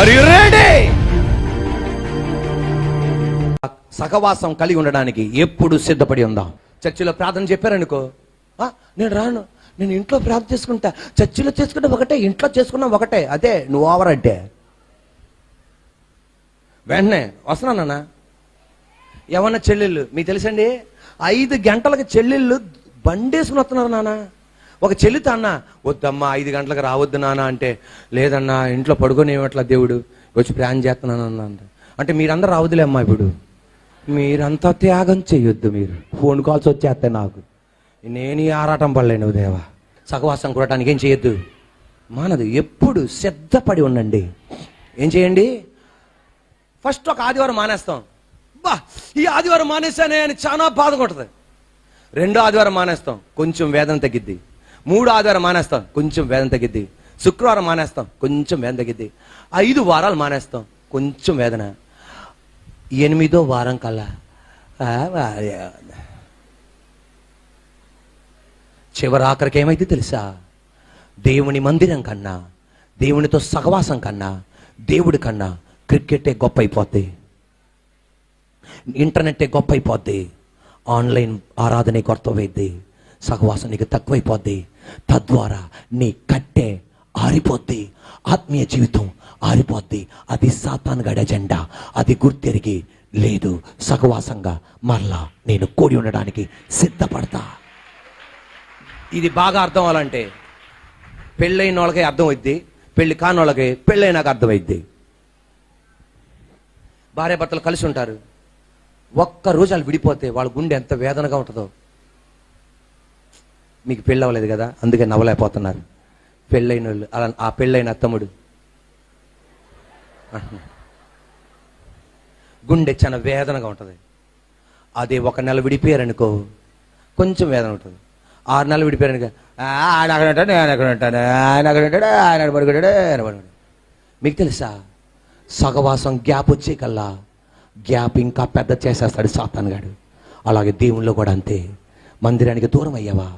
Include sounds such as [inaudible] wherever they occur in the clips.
Are you ready సహవాసం కలిగి ఉండడానికి ఎప్పుడు సిద్ధపడి ఉందాం. చర్చిలో ప్రార్థన చెప్పారనుకో నేను రాను. నేను ఇంట్లో ప్రార్థన చేసుకుంటా. చర్చిలో చేసుకుంటే ఒకటే ఇంట్లో చేసుకున్నా ఒకటే. అదే నువ్వు ఓవర్ అంటే వెంటనే వస్తున్నా నాన్న. ఏమన్నా చెల్లెళ్ళు? మీకు తెలుసండి? ఐదు గంటలకు చెల్లెళ్ళు బండేసుకుని వస్తున్నారు నాన్న. ఒక చెల్లితో అన్న వద్దమ్మా ఐదు గంటలకు రావద్దు నాన్న అంటే లేదన్నా ఇంట్లో పడుకొని దేవుడు వచ్చి ప్లాన్ చేస్తున్నాను అన్న అంట. అంటే మీరందరూ రావద్దులే అమ్మా ఇప్పుడు. మీరంతా త్యాగం చేయొద్దు మీరు. ఫోన్ కాల్స్ వచ్చేస్తాయి నాకు. నేను ఆరాటం పడలేను దేవా. సహవాసం కూడటానికి ఏం చేయొద్దు. మానదు ఎప్పుడు సిద్ధపడి ఉండండి. ఏం చేయండి? ఫస్ట్ ఒక ఆదివారం మానేస్తాం. బా ఈ ఆదివారం మానేసానే అని చాలా బాధ కొట్టదు. రెండో ఆదివారం మానేస్తాం. కొంచెం వేదన తగ్గిద్ది. మూడు ఆదివారం మానేస్తాం. కొంచెం వేదన తగ్గిద్ది. శుక్రవారం మానేస్తాం. కొంచెం వేదన తగ్గిద్ది. ఐదు వారాలు మానేస్తాం. కొంచెం వేదన. ఎనిమిదో వారం కల్లా. చివరి ఆఖరికి ఏమైతే తెలుసా? దేవుని మందిరం కన్నా దేవునితో సహవాసం కన్నా దేవుడి కన్నా క్రికెటే గొప్ప అయిపోద్ది ఇంటర్నెట్టే గొప్ప అయిపోద్ది ఆన్లైన్ ఆరాధనే కొత్తమైద్ది సహవాసం నీకు తక్కువైపోద్ది. తద్వారా నీ కట్టె ఆరిపోద్ది. ఆత్మీయ జీవితం ఆరిపోద్ది. అది సాతాన్ గడ అది గుర్తెరిగి లేదు. సహవాసంగా మరలా నేను కూడి ఉండడానికి సిద్ధపడతా. ఇది బాగా అర్థం అవ్వాలంటే పెళ్ళైన వాళ్ళకి అర్థమైద్ది. పెళ్ళి కాని వాళ్ళకి పెళ్ళైనాక అర్థమైద్ది. భార్య భర్తలు కలిసి ఉంటారు. ఒక్క రోజు వాళ్ళు విడిపోతే వాళ్ళ గుండె ఎంత వేదనగా ఉంటుందో. మీకు పెళ్ళి అవ్వలేదు కదా అందుకే నవ్వలేకపోతున్నారు. పెళ్ళైన వాళ్ళు అలా ఆ పెళ్ళైన అత్తముడు. గుండె చాలా వేదనగా ఉంటుంది. అదే ఒక నెల విడిపోయారనుకో కొంచెం వేదన ఉంటుంది. ఆరు నెలలు విడిపోయారనుకో ఆయన అక్కడ ఉంటాడు నేను అక్కడ ఉంటాను ఆయన అక్కడ ఉంటాడు ఆయన పడుకుంటాడు ఆయన పడుకుంటాడు. మీకు తెలుసా? సగవాసం గ్యాప్ వచ్చే కల్లా గ్యాప్ ఇంకా పెద్ద చేసేస్తాడు సాతాన్ గాడు అలాగే దేవుళ్ళు కూడా అంతే. మందిరానికి దూరం అయ్యావా?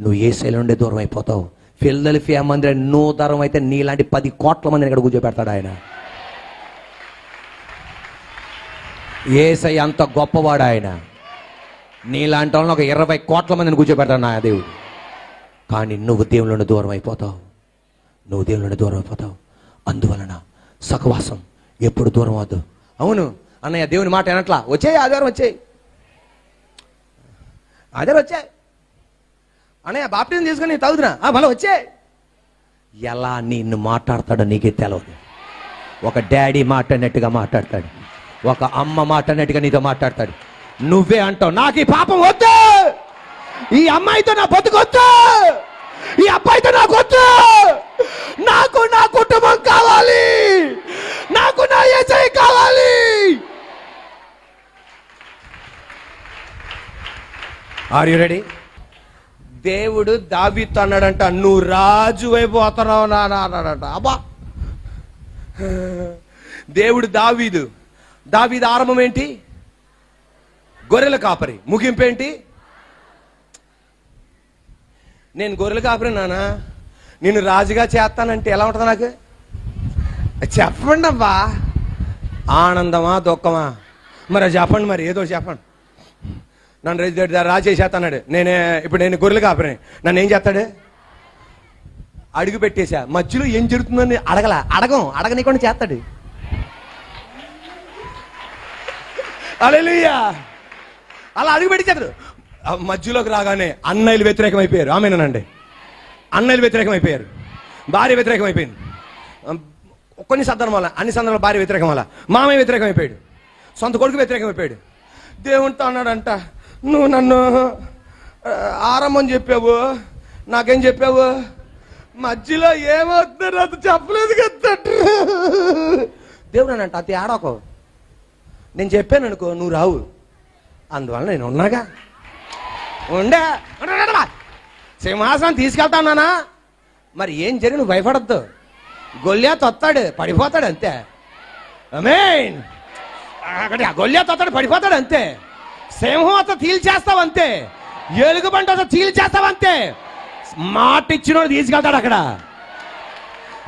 నువ్వు ఏ శైలి నుండి దూరం అయిపోతావు? ఫిల్దెల్ఫియా మందిరానికి నువ్వు దూరం అయితే నీలాంటి పది కోట్ల మందిని ఇక్కడ కూర్చోబెడతాడు ఆయన? ఏసై అంత గొప్పవాడు ఆయన. నీలాంటి వాళ్ళని ఒక ఇరవై కోట్ల మందిని కూర్చోబెడతాడు నా దేవుడు. కానీ నువ్వు దేవుళ్ళని దూరం అయిపోతావు. నువ్వు దేవుళ్ళని దూరం అయిపోతావు. అందువలన సహవాసం ఎప్పుడు దూరం అవద్దు. అవును. అన్నయ్య దేవుని మాట అనట్లా వచ్చాయి ఆధారం వచ్చాయి. ఆధారం వచ్చాయి. అన్నయ్య బాప్టిజం తీసుకొని తాగుతున్నా. ఆ, మళ్ళీ వచ్చే. ఎలా నిన్ను మాట్లాడతాడో నీకే తెలవదు. ఒక డాడీ మాట్లాడినట్టుగా మాట్లాడతాడు. ఒక అమ్మ మాట్లాడినట్టుగా నీతో మాట్లాడతాడు. నువ్వే అంటావు నాకు ఈ పాపం వద్దు. ఈ అమ్మాయితో నా బతుకొద్దు ఈ అబ్బాయితో నాకు వద్దు. నాకు నా కుటుంబం కావాలి. నాకు నా ఏసై కావాలి. ఆర్ యు రెడీ దేవుడు దావితో అన్నాడంట నువ్వు రాజు అయిపోతున్నావు నాన్న అన్నాడంట. అబ్బా! దేవుడు దావీదు. దావీదు ఆరంభం ఏంటి? గొర్రెల కాపరి. ముగింపు ఏంటి? నేను గొర్రెల కాపరి నానా. నేను రాజుగా చేస్తానంటే ఎలా ఉంటుంది నాకు? చెప్పండి అబ్బా ఆనందమా దుఃఖమా? మరి చెప్పండి మరి ఏదో చెప్పండి. నన్ను రా- అన్నాడు. నేనే ఇప్పుడు నేను గొర్రెలు కాపరిని. నన్ను ఏం చేస్తాడు? అడుగు పెట్టేశా. మధ్యలో ఏం జరుగుతుందని అడగల. అడగం. అడగనీకుండా చేస్తాడు. అలెలుయ్యా అలా అడుగు పెట్టి చేస్తాడు మధ్యలోకి రాగానే అన్నయ్యలు వ్యతిరేకమైపోయారు. ఆమెనండి అన్నయ్యలు వ్యతిరేకమైపోయారు. భార్య వ్యతిరేకమైపోయింది. అయిపోయింది కొన్ని వల్ల అన్ని సందర్భాలు భార్య వ్యతిరేకం వల్ల మామయ్య వ్యతిరేకమైపోయాడు. సొంత కొడుకు వ్యతిరేకమైపోయాడు. దేవునితో అన్నాడంట నువ్వు నన్ను ఆరంభం చెప్పావు. నాకేం చెప్పావు? మధ్యలో ఏమవుతున్నారు అది చెప్పలేదు కదా దేవుడు అనంట అది ఆడకు. నేను చెప్పాను అనుకో నువ్వు రావు. అందువల్ల నేను ఉన్నాగా. ఉండే. సింహాసనం తీసుకెళ్తానా మరి ఏం జరిగి నువ్వు భయపడద్దు. గొల్లియాత్ తొత్తాడు పడిపోతాడు అంతే. అమేన్ అక్కడ గొల్లియాత్ తొత్తాడు పడిపోతాడు అంతే. సింహం అత తీల్చేస్తావు అంతే. ఎలుగుబంటి అత తీల్చేస్తావంతే మాట ఇచ్చినోడు తీసుకెళ్తాడు అక్కడ.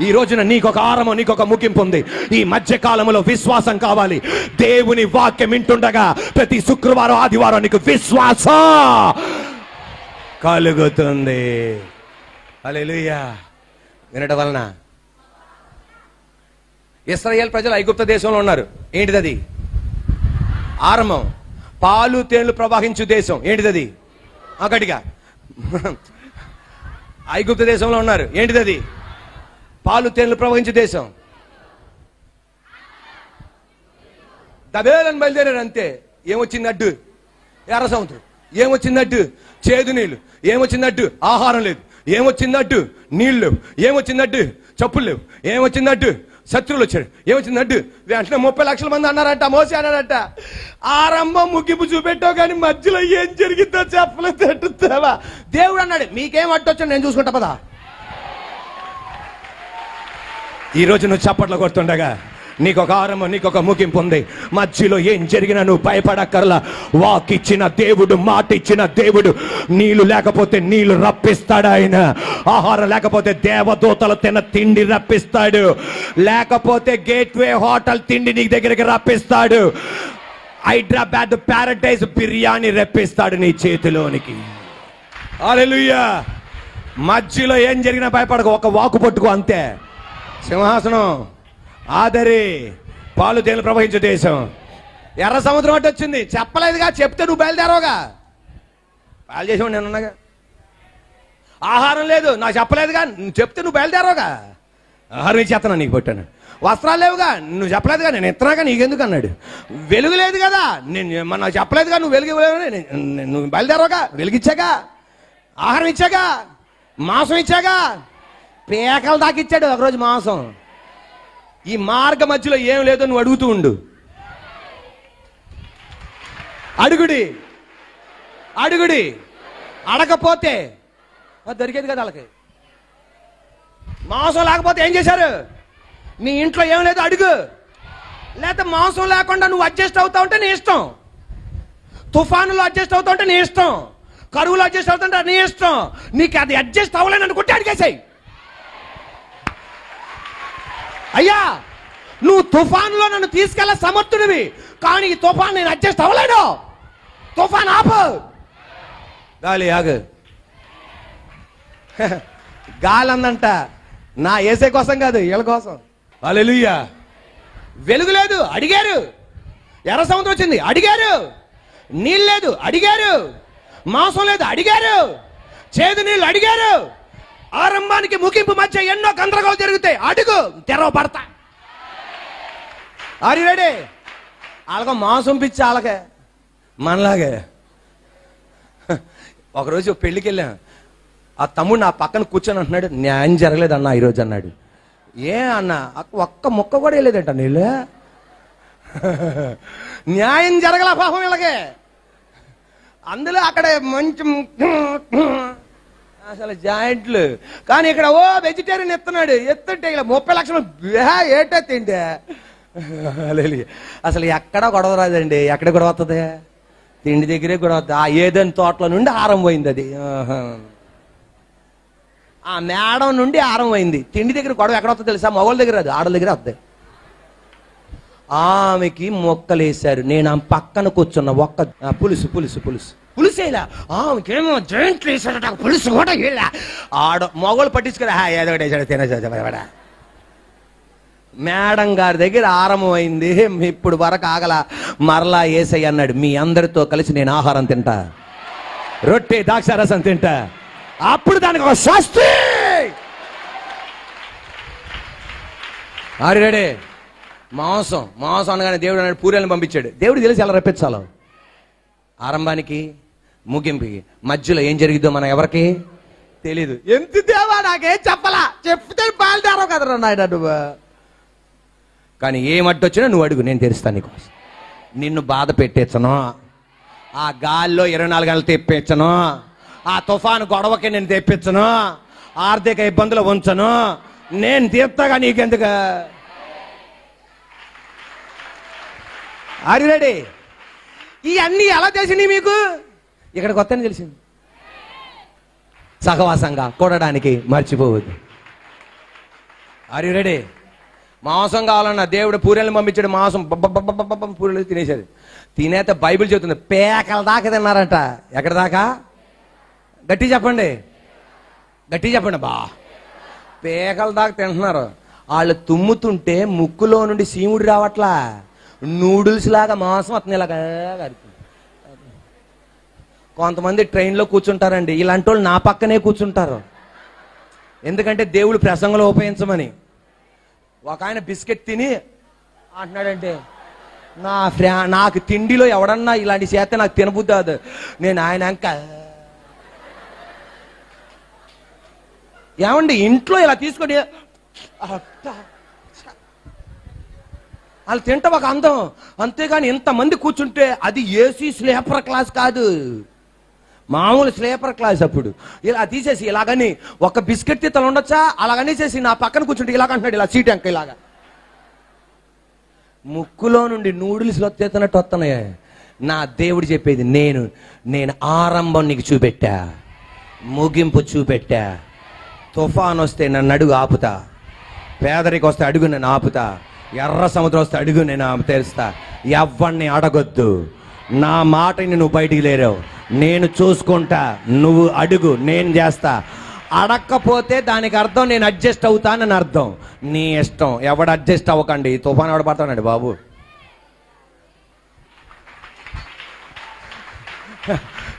ఈ రోజున నీకు ఒక ఆరము నీకు ఒక ముగింపు ఉంది. ఈ మధ్య కాలంలో విశ్వాసం కావాలి. దేవుని వాక్యం వింటుండగా ప్రతి శుక్రవారం ఆదివారం నీకు విశ్వాసం కలుగుతుంది. హల్లెలూయా. వినడం వలన ఇస్రాయేల్ ప్రజలు ఐగుప్త దేశంలో ఉన్నారు. ఏంటిది అది ఆరంభం పాలు తేనెలు ప్రవహించు దేశం. ఏంటిది అది అక్కడిగా ఐగుప్త దేశంలో ఉన్నారు. ఏంటిది అది పాలు తేనెలు ప్రవహించు దేశం. దబేలని బయలుదేరారు అంతే. ఏమొచ్చింది అడ్డు? ఎర్ర సముద్రం ఏమొచ్చిందట్టు చేదు నీళ్ళు. ఏమొచ్చిందట్టు ఆహారం లేదు. ఏమొచ్చిందట్టు నీళ్ళు లేవు. ఏమొచ్చిందట్టు చెప్పులు లేవు. ఏమొచ్చిందట్టు శత్రువులు వచ్చాడు ఏమొచ్చిందట్టు వెంటనే ముప్పై లక్షల మంది అన్నారంట మోసి అన్నారంట ఆరంభం ముగింపు చూపెట్టావు కానీ మధ్యలో ఏం జరిగిందో చెప్పలేదు తట్టుతావా దేవుడు అన్నాడు మీకేం అట్టొచ్చో నేను చూసుకుంటా పదా. ఈ రోజు నువ్వు చప్పట్లు కొడుతుండగా నీకు ఒక ఆరంభం నీకు ఒక ముగింపు ఉంది. మధ్యలో ఏం జరిగినా నువ్వు భయపడక్కర్లా. వాక్ ఇచ్చిన దేవుడు మాట ఇచ్చిన దేవుడు నీళ్ళు లేకపోతే నీళ్ళు రప్పిస్తాడు ఆయన. ఆహారం లేకపోతే దేవదూతలు తిన్న తిండి రప్పిస్తాడు. లేకపోతే గేట్వే హోటల్ తిండి నీ దగ్గరికి రప్పిస్తాడు. హైదరాబాద్ ప్యారడైజ్ బిర్యానీ రప్పిస్తాడు నీ చేతిలోనికి. హల్లెలూయా! మధ్యలో ఏం జరిగినా భయపడకు ఒక వాకు పట్టుకో అంతే. సింహాసనం. ఆదరి పాలు తేలు ప్రవహించే దేశం. ఎర్ర సముద్రం అటు వచ్చింది. చెప్పలేదుగా చెప్తే నువ్వు బయలుదేరవుగా. పాలు చేసావు నేను ఉన్నాగా. ఆహారం లేదు నాకు చెప్పలేదుగా నువ్వు చెప్తే నువ్వు బయలుదేరవుగా. ఆహారం ఇచ్చేస్తాను నీకు పెట్టాను. వస్త్రాలు లేవుగా నువ్వు చెప్పలేదుగా నేను ఎత్తనాగా నీకెందుకు అన్నాడు. వెలుగు లేదు కదా నేను మన చెప్పలేదుగా నువ్వు వెలుగు నువ్వు బయలుదేరవుగా వెలుగిచ్చాగా ఆహారం ఇచ్చాగా. మాంసం ఇచ్చాగా. పేకలు దాకా ఇచ్చాడు ఒకరోజు మాంసం. ఈ మార్గ మధ్యలో ఏం లేదో నువ్వు అడుగుతూ ఉండు. అడుగుడి. అడుగుడి. అడగపోతే అది దొరికేది కదా వాళ్ళకి. మాంసం లేకపోతే ఏం చేశారు? నీ ఇంట్లో ఏం లేదు అడుగు. లేకపోతే మాంసం లేకుండా నువ్వు అడ్జస్ట్ అవుతా ఉంటే నీ ఇష్టం. తుఫానులో అడ్జస్ట్ అవుతా ఉంటే నీ ఇష్టం. కరువులో అడ్జస్ట్ అవుతుంటే నీ ఇష్టం. నీకు అది అడ్జస్ట్ అవ్వలేని అనుకుంటే అడిగేసాయి. అయ్యా నువ్వు తుఫాన్లో నన్ను తీసుకెళ్ళ సమర్థుడివి. కానీ ఈ తుఫాన్ నేను అడ్జస్ట్ అవ్వలేను. తుఫాన్ ఆపు. గాలి ఆగు. [laughs] గాలి అందంట నా ఏసే కోసం కాదు వీళ్ళ కోసం. అలెలుయ్యా వెలుగు లేదు అడిగారు. ఎర్ర సముద్రం వచ్చింది అడిగారు. నీళ్ళు లేదు అడిగారు. మాంసం లేదు అడిగారు. చేదు నీళ్ళు అడిగారు. ఆరంభానికి ముగింపు మధ్య ఎన్నో గందరగోళం జరుగుతాయి అడుగు తెరవ పడతా. రెడీ వాళ్ళకు మాంసం పిచ్చి వాళ్ళకే. మనలాగే. ఒకరోజు పెళ్ళికి వెళ్ళాం. ఆ తమ్ముడు నా పక్కన కూర్చొని అంటున్నాడు న్యాయం జరగలేదు అన్న ఈరోజు అన్నాడు. ఏ అన్న ఒక్క ముక్క కూడా వెళ్ళేదంట నీళ్ళు? న్యాయం జరగల పాపం ఇలాగే అందులో అక్కడ మంచి అసలు జాయింట్లు. కానీ ఇక్కడ ఓ వెజిటేరియన్ ఎత్తున్నాడు. ఎత్తుంటే ఇలా ముప్పై లక్షలు ఏటో ఏటే తింటే అసలు ఎక్కడ గొడవ రాదండి? ఎక్కడ గొడవ వస్తుంది తిండి దగ్గరే గొడవ ఆ ఏదైనా తోటలో నుండి ఆరంభమైంది పోయింది అది. ఆహా. ఆ మేడం నుండి ఆరం తిండి దగ్గర గొడవ ఎక్కడ వస్తుంది తెలుసా? మగవాళ్ళ దగ్గర అది ఆడల దగ్గర వస్తుంది ఆమెకి మొక్కలేశారు. నేను ఆమె పక్కన కూర్చున్న ఒక్క పులుసు పులుసు పులుసు. పులుసు పులుసేలా ఆమెకేమో జాయింట్లు వేసాడట పులుసు కూడా ఇలా ఆడ మొగలు పట్టించుకురా ఏదో ఒకటి వేసాడు మేడం గారి దగ్గర ఆరంభమైంది ఇప్పుడు వరకు ఆగల. మరలా ఏసై అన్నాడు మీ అందరితో కలిసి నేను ఆహారం తింటా. రొట్టె ద్రాక్షారసం తింటా. అప్పుడు దానికి ఒక శాస్త్రి ఆరు మాంసం మాంసం అనగానే దేవుడు అన్నాడు పూరేలను పంపించాడు. దేవుడు తెలిసి ఎలా రప్పించాలో? ఆరంభానికి ముగింపుకి మధ్యలో ఏం జరిగిద్దో మనం ఎవరికి? తెలీదు. ఎంత దేవా నాకేం చెప్పలా? చెప్తే బయలుదేరవు కదరా నాయన నువ్వు. కానీ ఏం అడ్డొచ్చినా నువ్వు అడుగు నేను తెరుస్తాను నీకు. నిన్ను బాధ పెట్టేచ్చను. ఆ గాల్లో ఇరవై నాలుగు గంటలు తెప్పించను ఆ తుఫాను గొడవకి నేను తెప్పించను. ఆర్థిక ఇబ్బందులు ఉంచను. నేను తీర్తాగా నీకెందుకు? ఆర్ రెడీ ఇవన్నీ ఎలా తెలిసినాయి మీకు? ఇక్కడ కొత్తని తెలిసింది. సహవాసంగా కూడడానికి మర్చిపోవద్దు. ఆర్ యు రెడీ మాంసం కావాలన్న దేవుడు పూరెల్ని పంపించాడు మాంసం బబ్బబ్బబ్బబ్బబ్బ పూరెలు తినేసేది తినేత బైబిల్ చెబుతుంది పేకల దాకా తిన్నారంట. ఎక్కడ దాకా? గట్టి చెప్పండి. గట్టి చెప్పండి బా. పేకల దాకా తింటున్నారు. వాళ్ళు తుమ్ముతుంటే ముక్కులో నుండి సీముడు రావట్లా. నూడిల్స్ లాగా మాంసం అతను ఇలాగా కరిపి. కొంతమంది ట్రైన్లో కూర్చుంటారండి. ఇలాంటి వాళ్ళు నా పక్కనే కూర్చుంటారు. ఎందుకంటే దేవుడు ప్రసంగంలో ఉపయోగించమని. ఒక ఆయన బిస్కెట్ తిని అంటున్నాడంటే నా ఫ్రా నాకు తిండిలో ఎవడన్నా ఇలాంటి చేస్తే నాకు తినబుద్ది కాదు. నేను ఆయన అంక ఏమండి ఇంట్లో ఇలా తీసుకొని వాళ్ళు తింటే ఒక అందం. అంతేగాని ఇంతమంది కూర్చుంటే అది ఏసీ స్లీపర్ క్లాస్ కాదు. మామూలు స్లీపర్ క్లాస్ అప్పుడు. ఇలా తీసేసి ఇలాగని ఒక బిస్కెట్ తీతలు ఉండొచ్చా? అలాగని చేసి నా పక్కన కూర్చుంటే ఇలాగంటున్నాడు ఇలా సీట్ అంక ఇలాగా. ముక్కులో నుండి నూడిల్స్ వస్తేతున్నట్టు వస్తున్నాయి. నా దేవుడు చెప్పేది నేను నేను ఆరంభం నీకు చూపెట్టా ముగింపు చూపెట్టా. తుఫాన్ వస్తే నన్ను అడుగు ఆపుతా పేదరికి వస్తే అడుగు నేను ఆపుతా ఎర్ర సముద్రం వస్తే అడుగు నేను తెలుస్తా తెరుస్తా. ఎవ్వడిని అడగొద్దు. నా మాటని నువ్వు బయటికి లేరావు. నేను చూసుకుంటా నువ్వు అడుగు నేను చేస్తా. అడక్కపోతే దానికి అర్థం నేను అడ్జస్ట్ అవుతానని అర్థం. నీ ఇష్టం. ఎవడు అడ్జస్ట్ అవ్వకండి. తుఫాన్ ఎవడు పడతానండి బాబు?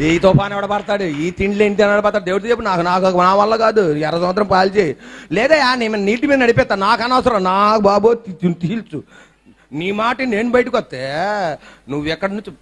ఈ తుఫాన్ ఎవడ పడతాడు? ఈ తిండ్లు ఏంటి అని పడతాడు? దేవుడు చెప్పు నాకు నాకు నా వల్ల కాదు. ఎర్ర సంవత్సరం పాలు చేయి. లేదా నేను నీటి మీద నడిపేస్తా. నాకు అనవసరం. నాకు బాబు తీల్చు. నీ మాట నేను బయటకు వస్తే నువ్వు ఎక్కడి నుంచి